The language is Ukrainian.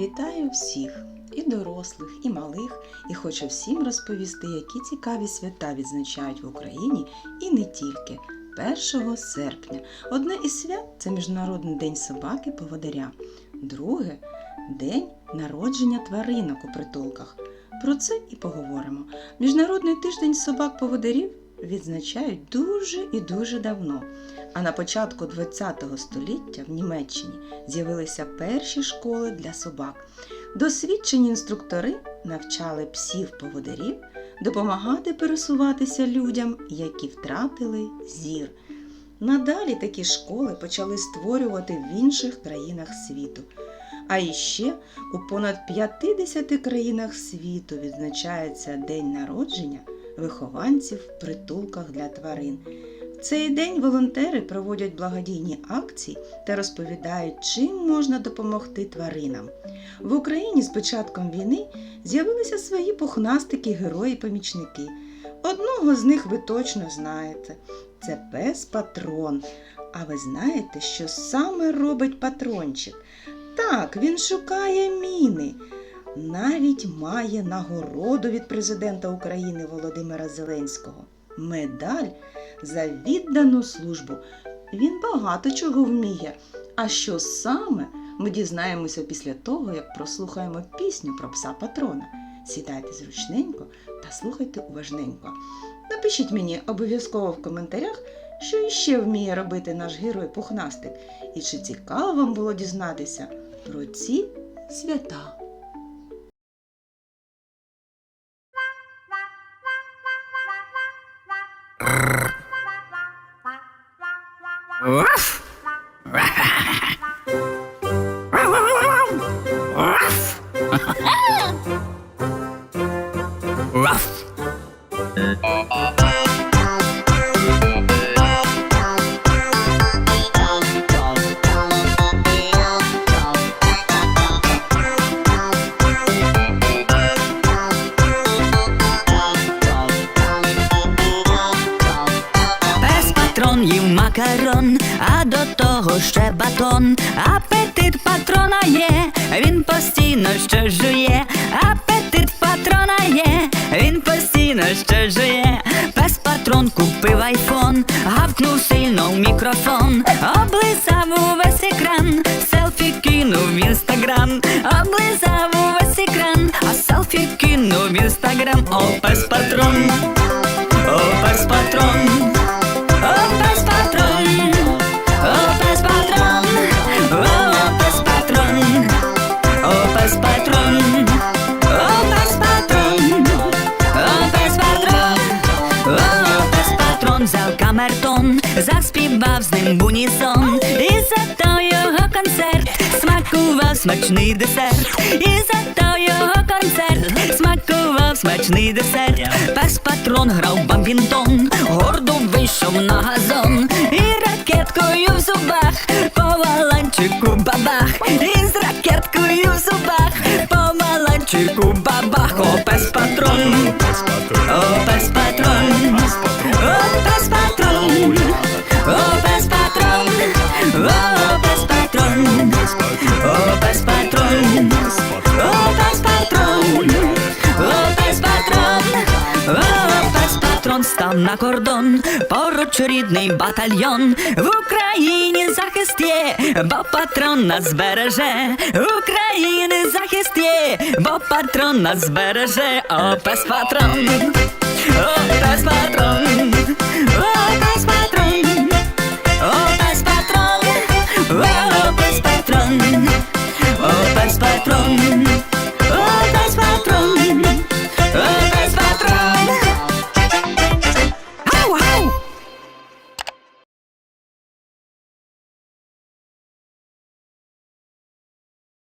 Вітаю всіх, і дорослих, і малих, і хочу всім розповісти, які цікаві свята відзначають в Україні і не тільки. 1 серпня. Одне із свят це Міжнародний день собаки поводиря. Друге день народження тваринок у притулках. Про це і поговоримо. Міжнародний тиждень собак поводирів відзначають дуже і дуже давно. А на початку ХХ століття в Німеччині з'явилися перші школи для собак. Досвідчені інструктори навчали псів-поводирів допомагати пересуватися людям, які втратили зір. Надалі такі школи почали створювати в інших країнах світу. А іще у понад 50 країнах світу відзначається День народження вихованців в притулках для тварин. В цей день волонтери проводять благодійні акції та розповідають, чим можна допомогти тваринам. В Україні з початком війни з'явилися свої пухнастики, герої-помічники. Одного з них ви точно знаєте це пес патрон. А ви знаєте, що саме робить патрончик? Так, він шукає міни. Навіть має нагороду від президента України Володимира Зеленського. Медаль за віддану службу. Він багато чого вміє. А що саме ми дізнаємося після того, як прослухаємо пісню про пса патрона. Сідайте зручненько та слухайте уважненько. Напишіть мені обов'язково в коментарях, що іще вміє робити наш герой пухнастик, і чи цікаво вам було дізнатися про ці свята. Ruff. їв макарон, а до того ще батон. Апетит патрона є, він постійно що жує. Апетит патрона є, він постійно що жує. Пес патрон купив айфон, гавкнув сильно в мікрофон, облизав увесь екран, селфі кинув в інстаграм, облизав увесь екран, а селфі кинув в інстаграм. О, пес патрон. О, пес патрон, камертон, заспівав з ним бунісон, і за то його концерт смакував смачний десерт, і за то його концерт смакував смачний десерт. Пес патрон грав бамбінтон, гордо вийшов на газон, і ракеткою в зубах, по валанчику бабах, і з ракеткою в зубах, по валанчику бабах, о пес патрон, о пес патрон, патрон на кордон, поруч рідний батальйон, в Україні захист є, бо патрон нас збереже, Україні захист є, бо патрон нас збереже, о пес патрон, о пес патрон,